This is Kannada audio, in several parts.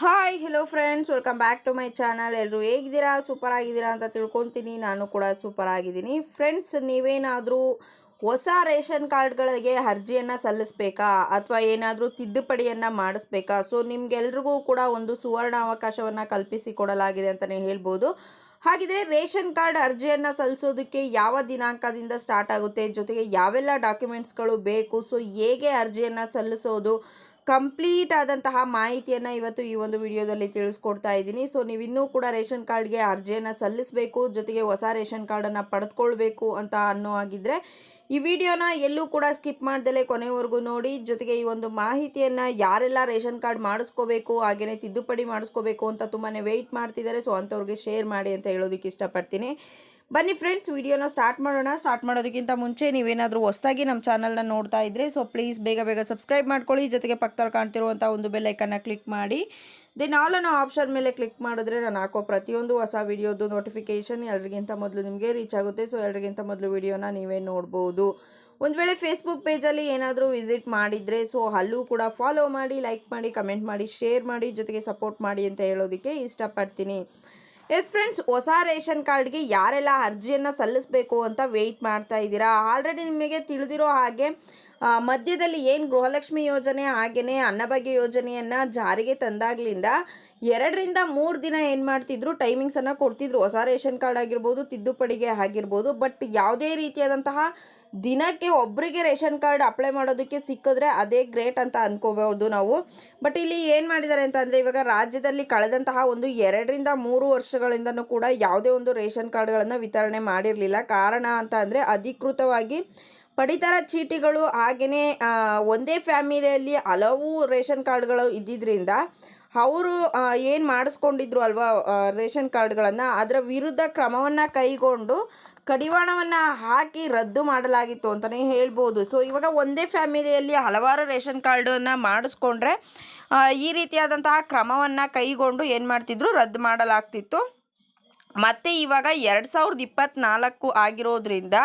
Hi hello friends welcome back to my channel ಎಲ್ಲರೂ ಹೇಗಿದ್ದೀರಾ? ಸೂಪರ್ ಆಗಿದ್ದೀರಾ ಅಂತ ತಿಳ್ಕೊತೀನಿ. ನಾನು ಕೂಡ ಸೂಪರ್ ಆಗಿದ್ದೀನಿ. ಫ್ರೆಂಡ್ಸ್ ನೀವೇನಾದರೂ ಹೊಸ ರೇಷನ್ ಕಾರ್ಡ್ಗಳಿಗೆ ಅರ್ಜಿಯನ್ನು ಸಲ್ಲಿಸಬೇಕಾ? ಅಥವಾ ಏನಾದರೂ ತಿದ್ದುಪಡಿಯನ್ನು ಮಾಡಿಸ್ಬೇಕಾ? ಸೊ ನಿಮ್ಗೆಲ್ರಿಗೂ ಕೂಡ ಒಂದು ಸುವರ್ಣ ಅವಕಾಶವನ್ನು ಕಲ್ಪಿಸಿ ಕೊಡಲಾಗಿದೆ ಅಂತಲೇ ಹೇಳ್ಬೋದು. ಹಾಗಿದ್ರೆ ರೇಷನ್ ಕಾರ್ಡ್ ಅರ್ಜಿಯನ್ನು ಸಲ್ಲಿಸೋದಕ್ಕೆ ಯಾವ ದಿನಾಂಕದಿಂದ ಸ್ಟಾರ್ಟ್ ಆಗುತ್ತೆ? ಜೊತೆಗೆ ಯಾವೆಲ್ಲ ಡಾಕ್ಯುಮೆಂಟ್ಸ್ಗಳು ಬೇಕು? ಸೊ ಹೇಗೆ ಅರ್ಜಿಯನ್ನು ಸಲ್ಲಿಸೋದು? ಕಂಪ್ಲೀಟ್ ಆದಂತಹ ಮಾಹಿತಿಯನ್ನು ಇವತ್ತು ಈ ಒಂದು ವಿಡಿಯೋದಲ್ಲಿ ತಿಳಿಸ್ಕೊಡ್ತಾ ಇದ್ದೀನಿ. ಸೊ ನೀವು ಇನ್ನೂ ಕೂಡ ರೇಷನ್ ಕಾರ್ಡ್ಗೆ ಅರ್ಜಿಯನ್ನು ಸಲ್ಲಿಸಬೇಕು, ಜೊತೆಗೆ ಹೊಸ ರೇಷನ್ ಕಾರ್ಡನ್ನು ಪಡೆದುಕೊಳ್ಬೇಕು ಅಂತ ಅನ್ನೋ ಆಗಿದ್ದರೆ ಈ ವಿಡಿಯೋನ ಎಲ್ಲೂ ಕೂಡ ಸ್ಕಿಪ್ ಮಾಡ್ದಲೇ ಕೊನೆವರೆಗೂ ನೋಡಿ. ಜೊತೆಗೆ ಈ ಒಂದು ಮಾಹಿತಿಯನ್ನು ಯಾರೆಲ್ಲ ರೇಷನ್ ಕಾರ್ಡ್ ಮಾಡಿಸ್ಕೋಬೇಕು ಹಾಗೆಯೇ ತಿದ್ದುಪಡಿ ಮಾಡಿಸ್ಕೋಬೇಕು ಅಂತ ತುಂಬಾ ವೆಯ್ಟ್ ಮಾಡ್ತಿದ್ದಾರೆ. ಸೊ ಅಂಥವ್ರಿಗೆ ಶೇರ್ ಮಾಡಿ ಅಂತ ಹೇಳೋದಕ್ಕೆ ಇಷ್ಟಪಡ್ತೀನಿ. ಬನ್ನಿ ಫ್ರೆಂಡ್ಸ್ ವಿಡಿಯೋನ ಸ್ಟಾರ್ಟ್ ಮಾಡೋಣ. ಸ್ಟಾರ್ಟ್ ಮಾಡೋದಕ್ಕಿಂತ ಮುಂಚೆ ನೀವೇನಾದರೂ ಹೊಸದಾಗಿ ನಮ್ಮ ಚಾನಲ್ನ ನೋಡ್ತಾ ಇದ್ದರೆ ಸೊ ಪ್ಲೀಸ್ ಬೇಗ ಬೇಗ ಸಬ್ಸ್ಕ್ರೈಬ್ ಮಾಡ್ಕೊಳ್ಳಿ. ಜೊತೆಗೆ ಪಕ್ಕದಲ್ಲಿ ಕಾಣ್ತಿರುವಂಥ ಒಂದು ಬೆಲ್ಲೈಕನ್ನ ಕ್ಲಿಕ್ ಮಾಡಿ. ದೆನ್ ಆಲ್ ಅನ್ನೋ ಆಪ್ಷನ್ ಮೇಲೆ ಕ್ಲಿಕ್ ಮಾಡಿದ್ರೆ ನಾನು ಹಾಕೋ ಪ್ರತಿಯೊಂದು ಹೊಸ ವಿಡಿಯೋದು ನೋಟಿಫಿಕೇಷನ್ ಎಲ್ರಿಗಿಂತ ಮೊದಲು ನಿಮಗೆ ರೀಚ್ ಆಗುತ್ತೆ. ಸೊ ಎಲ್ರಿಗಿಂತ ಮೊದಲು ವಿಡಿಯೋನ ನೀವೇ ನೋಡ್ಬೋದು. ಒಂದು ವೇಳೆ ಫೇಸ್ಬುಕ್ ಪೇಜಲ್ಲಿ ಏನಾದರೂ ವಿಸಿಟ್ ಮಾಡಿದರೆ ಸೊ ಅಲ್ಲೂ ಕೂಡ ಫಾಲೋ ಮಾಡಿ ಲೈಕ್ ಮಾಡಿ ಕಮೆಂಟ್ ಮಾಡಿ ಶೇರ್ ಮಾಡಿ, ಜೊತೆಗೆ ಸಪೋರ್ಟ್ ಮಾಡಿ ಅಂತ ಹೇಳೋದಕ್ಕೆ ಇಷ್ಟಪಡ್ತೀನಿ. ಎಸ್ ಫ್ರೆಂಡ್ಸ್, ಹೊಸ ರೇಷನ್ ಕಾರ್ಡ್ಗೆ ಯಾರೆಲ್ಲ ಅರ್ಜಿಯನ್ನು ಸಲ್ಲಿಸಬೇಕು ಅಂತ ವೆಯ್ಟ್ ಮಾಡ್ತಾ ಇದ್ದೀರಾ? ಆಲ್ರೆಡಿ ನಿಮಗೆ ತಿಳಿದಿರೋ ಹಾಗೆ ಮಧ್ಯದಲ್ಲಿ ಏನು ಗೃಹಲಕ್ಷ್ಮಿ ಯೋಜನೆ ಹಾಗೆಯೇ ಅನ್ನಭಾಗ್ಯ ಯೋಜನೆಯನ್ನು ಜಾರಿಗೆ ತಂದಾಗ್ಲಿಂದ ಎರಡರಿಂದ ಮೂರು ದಿನ ಏನು ಮಾಡ್ತಿದ್ರು ಟೈಮಿಂಗ್ಸನ್ನು ಕೊಡ್ತಿದ್ರು. ಹೊಸ ರೇಷನ್ ಕಾರ್ಡ್ ಆಗಿರ್ಬೋದು, ತಿದ್ದುಪಡಿಗೆ ಆಗಿರ್ಬೋದು ಬಟ್ ಯಾವುದೇ ರೀತಿಯಾದಂತಹ ದಿನಕ್ಕೆ ಒಬ್ಬರಿಗೆ ರೇಷನ್ ಕಾರ್ಡ್ ಅಪ್ಲೈ ಮಾಡೋದಕ್ಕೆ ಸಿಕ್ಕಿದ್ರೆ ಅದೇ ಗ್ರೇಟ್ ಅಂತ ಅನ್ಕೋಬಹುದು ನಾವು. ಬಟ್ ಇಲ್ಲಿ ಏನು ಮಾಡಿದ್ದಾರೆ ಅಂತಂದರೆ ಇವಾಗ ರಾಜ್ಯದಲ್ಲಿ ಕಳೆದಂತಹ ಒಂದು ಎರಡರಿಂದ ಮೂರು ವರ್ಷಗಳಿಂದನೂ ಕೂಡ ಯಾವುದೇ ಒಂದು ರೇಷನ್ ಕಾರ್ಡ್ಗಳನ್ನು ವಿತರಣೆ ಮಾಡಿರಲಿಲ್ಲ. ಕಾರಣ ಅಂತ ಅಂದರೆ ಅಧಿಕೃತವಾಗಿ ಪಡಿತರ ಚೀಟಿಗಳು ಹಾಗೆಯೇ ಒಂದೇ ಫ್ಯಾಮಿಲಿಯಲ್ಲಿ ಹಲವು ರೇಷನ್ ಕಾರ್ಡ್ಗಳು ಇದ್ದಿದ್ದರಿಂದ ಅವರು ಏನು ಮಾಡಿಸ್ಕೊಂಡಿದ್ರು ಅಲ್ವಾ ರೇಷನ್ ಕಾರ್ಡ್ಗಳನ್ನು, ಅದರ ವಿರುದ್ಧ ಕ್ರಮವನ್ನು ಕೈಗೊಂಡು ಕಡಿವಾಣವನ್ನು ಹಾಕಿ ರದ್ದು ಮಾಡಲಾಗಿತ್ತು ಅಂತಲೇ ಹೇಳ್ಬೋದು. ಸೊ ಇವಾಗ ಒಂದೇ ಫ್ಯಾಮಿಲಿಯಲ್ಲಿ ಹಲವಾರು ರೇಷನ್ ಕಾರ್ಡನ್ನು ಮಾಡಿಸ್ಕೊಂಡ್ರೆ ಈ ರೀತಿಯಾದಂತಹ ಕ್ರಮವನ್ನು ಕೈಗೊಂಡು ಏನು ಮಾಡ್ತಿದ್ರು, ರದ್ದು ಮಾಡಲಾಗ್ತಿತ್ತು. ಮತ್ತು ಇವಾಗ ಎರಡು ಸಾವಿರದ ಇಪ್ಪತ್ತ್ನಾಲ್ಕು ಆಗಿರೋದ್ರಿಂದ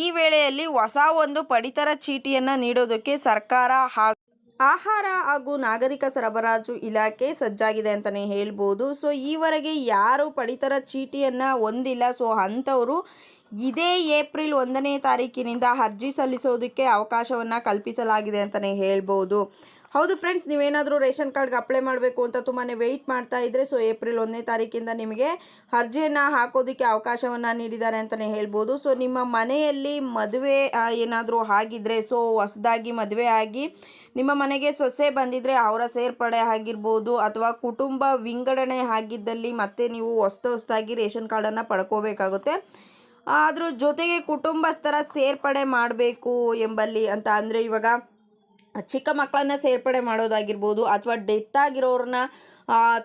ಈ ವೇಳೆಯಲ್ಲಿ ಹೊಸ ಒಂದು ಪಡಿತರ ಚೀಟಿಯನ್ನು ನೀಡೋದಕ್ಕೆ ಸರ್ಕಾರ ಹಾಗೂ, ಆಹಾರ ಹಾಗೂ ನಾಗರಿಕ ಸರಬರಾಜು ಇಲಾಖೆ ಸಜ್ಜಾಗಿದೆ ಅಂತಲೇ ಹೇಳ್ಬೋದು. ಸೊ, ಈವರೆಗೆ ಯಾರು ಪಡಿತರ ಚೀಟಿಯನ್ನು ಹೊಂದಿಲ್ಲ, ಸೊ, ಅಂಥವರು ಇದೇ ಏಪ್ರಿಲ್ ಒಂದನೇ ತಾರೀಕಿನಿಂದ ಅರ್ಜಿ ಸಲ್ಲಿಸೋದಕ್ಕೆ ಅವಕಾಶವನ್ನು ಕಲ್ಪಿಸಲಾಗಿದೆ ಅಂತಲೇ ಹೇಳ್ಬೋದು. ಹೌದು ಫ್ರೆಂಡ್ಸ್ ನೀವೇನಾದರೂ ರೇಷನ್ ಕಾರ್ಡ್ಗೆ ಅಪ್ಲೈ ಮಾಡಬೇಕು ಅಂತ ತುಂಬಾ ವೆಯ್ಟ್ ಮಾಡ್ತಾ ಇದ್ದರೆ ಸೊ ಏಪ್ರಿಲ್ ಒಂದನೇ ತಾರೀಕಿಂದ ನಿಮಗೆ ಅರ್ಜಿಯನ್ನು ಹಾಕೋದಕ್ಕೆ ಅವಕಾಶವನ್ನು ನೀಡಿದ್ದಾರೆ ಅಂತಲೇ ಹೇಳ್ಬೋದು. ಸೊ ನಿಮ್ಮ ಮನೆಯಲ್ಲಿ ಮದುವೆ ಏನಾದರೂ ಆಗಿದ್ರೆ ಸೊ ಹೊಸದಾಗಿ ಮದುವೆ ಆಗಿ ನಿಮ್ಮ ಮನೆಗೆ ಸೊಸೆ ಬಂದಿದ್ದರೆ ಅವರ ಸೇರ್ಪಡೆ ಆಗಿರ್ಬೋದು, ಅಥವಾ ಕುಟುಂಬ ವಿಂಗಡಣೆ ಆಗಿದ್ದಲ್ಲಿ ಮತ್ತೆ ನೀವು ಹೊಸ್ತ ಹೊಸದಾಗಿ ರೇಷನ್ ಕಾರ್ಡನ್ನು ಪಡ್ಕೋಬೇಕಾಗುತ್ತೆ. ಅದ್ರ ಜೊತೆಗೆ ಕುಟುಂಬಸ್ಥರ ಸೇರ್ಪಡೆ ಮಾಡಬೇಕು ಎಂಬಲ್ಲಿ ಅಂತ ಅಂದರೆ ಇವಾಗ ಚಿಕ್ಕ ಮಕ್ಕಳನ್ನ ಸೇರ್ಪಡೆ ಮಾಡೋದಾಗಿರ್ಬೋದು ಅಥವಾ ಡೆತ್ ಆಗಿರೋರನ್ನ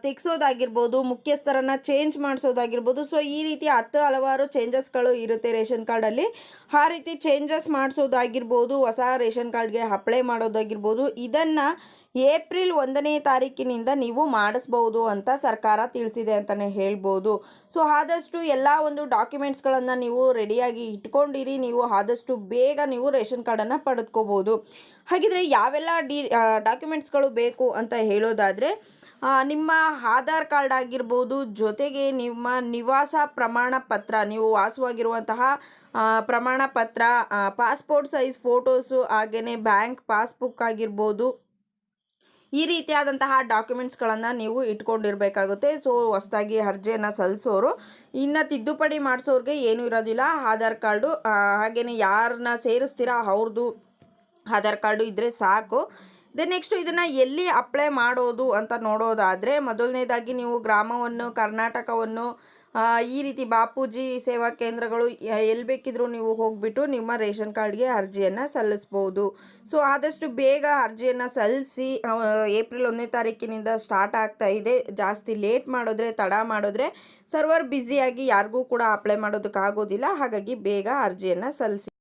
ತೆಗ್ಸೋದಾಗಿರ್ಬೋದು, ಮುಖ್ಯಸ್ಥರನ್ನ ಚೇಂಜ್ ಮಾಡಿಸೋದಾಗಿರ್ಬೋದು. ಸೊ ಈ ರೀತಿ ಹತ್ತು ಹಲವಾರು ಚೇಂಜಸ್ಗಳು ಇರುತ್ತೆ ರೇಷನ್ ಕಾರ್ಡಲ್ಲಿ ಆ ರೀತಿ ಚೇಂಜಸ್ ಮಾಡಿಸೋದಾಗಿರ್ಬೋದು, ಹೊಸ ರೇಷನ್ ಕಾರ್ಡ್ಗೆ ಅಪ್ಲೈ ಮಾಡೋದಾಗಿರ್ಬೋದು. ಇದನ್ನು ಏಪ್ರಿಲ್ ಒಂದನೇ ತಾರೀಕಿನಿಂದ ನೀವು ಮಾಡಿಸ್ಬೋದು ಅಂತ ಸರ್ಕಾರ ತಿಳಿಸಿದೆ ಅಂತಲೇ ಹೇಳ್ಬೋದು. ಸೊ, ಆದಷ್ಟು ಎಲ್ಲ ಒಂದು ಡಾಕ್ಯುಮೆಂಟ್ಸ್ಗಳನ್ನು ನೀವು ರೆಡಿಯಾಗಿ ಇಟ್ಕೊಂಡಿರಿ. ನೀವು ಆದಷ್ಟು ಬೇಗ ನೀವು ರೇಷನ್ ಕಾರ್ಡನ್ನು ಪಡೆದುಕೋಬೋದು. ಹಾಗಿದ್ರೆ ಯಾವೆಲ್ಲ ಡಿ ಡಾಕ್ಯುಮೆಂಟ್ಸ್ಗಳು ಬೇಕು ಅಂತ ಹೇಳೋದಾದರೆ ನಿಮ್ಮ ಆಧಾರ್ ಕಾರ್ಡ್ ಆಗಿರ್ಬೋದು, ಜೊತೆಗೆ ನಿಮ್ಮ ನಿವಾಸ ಪ್ರಮಾಣ ಪತ್ರ, ನೀವು ವಾಸವಾಗಿರುವಂತಹ ಪ್ರಮಾಣ ಪತ್ರ ಪಾಸ್ಪೋರ್ಟ್ ಸೈಜ್ ಫೋಟೋಸು ಹಾಗೆಯೇ ಬ್ಯಾಂಕ್ ಪಾಸ್ಬುಕ್ ಆಗಿರ್ಬೋದು ಈ ರೀತಿಯಾದಂತಹ ಡಾಕ್ಯುಮೆಂಟ್ಸ್ಗಳನ್ನು ನೀವು ಇಟ್ಕೊಂಡಿರಬೇಕಾಗುತ್ತೆ. ಸೊ, ಹೊಸದಾಗಿ ಅರ್ಜಿಯನ್ನು ಸಲ್ಲಿಸೋರು, ಇನ್ನು ತಿದ್ದುಪಡಿ ಮಾಡಿಸೋರಿಗೆ ಏನೂ ಇರೋದಿಲ್ಲ. ಆಧಾರ್ ಕಾರ್ಡು ಹಾಗೆಯೇ ಯಾರನ್ನ ಸೇರಿಸ್ತೀರಾ ಅವ್ರದ್ದು ಆಧಾರ್ ಕಾರ್ಡು ಇದ್ದರೆ ಸಾಕು. ದೆನ್ ನೆಕ್ಸ್ಟು ಇದನ್ನು ಎಲ್ಲಿ ಅಪ್ಲೈ ಮಾಡೋದು ಅಂತ ನೋಡೋದಾದರೆ, ಮೊದಲನೇದಾಗಿ ನೀವು ಗ್ರಾಮವನ್ನು, ಕರ್ನಾಟಕವನ್ನು ಈ ರೀತಿ ಬಾಪೂಜಿ ಸೇವಾ ಕೇಂದ್ರಗಳು ಎಲ್ಲಿ ಬೇಕಿದ್ರೂ ನೀವು ಹೋಗಿಬಿಟ್ಟು ನಿಮ್ಮ ರೇಷನ್ ಕಾರ್ಡ್ಗೆ ಅರ್ಜಿಯನ್ನು ಸಲ್ಲಿಸ್ಬೋದು. ಸೊ, ಆದಷ್ಟು ಬೇಗ ಅರ್ಜಿಯನ್ನು ಸಲ್ಲಿಸಿ ಏಪ್ರಿಲ್ ಒಂದನೇ ತಾರೀಕಿನಿಂದ ಸ್ಟಾರ್ಟ್ ಆಗ್ತಾ ಇದೆ. ಜಾಸ್ತಿ ಲೇಟ್ ಮಾಡಿದ್ರೆ, ತಡ ಮಾಡಿದ್ರೆ ಸರ್ವರ್ ಬ್ಯುಸಿಯಾಗಿ ಯಾರಿಗೂ ಕೂಡ ಅಪ್ಲೈ ಮಾಡೋದಕ್ಕಾಗೋದಿಲ್ಲ. ಹಾಗಾಗಿ ಬೇಗ ಅರ್ಜಿಯನ್ನು ಸಲ್ಲಿಸಿ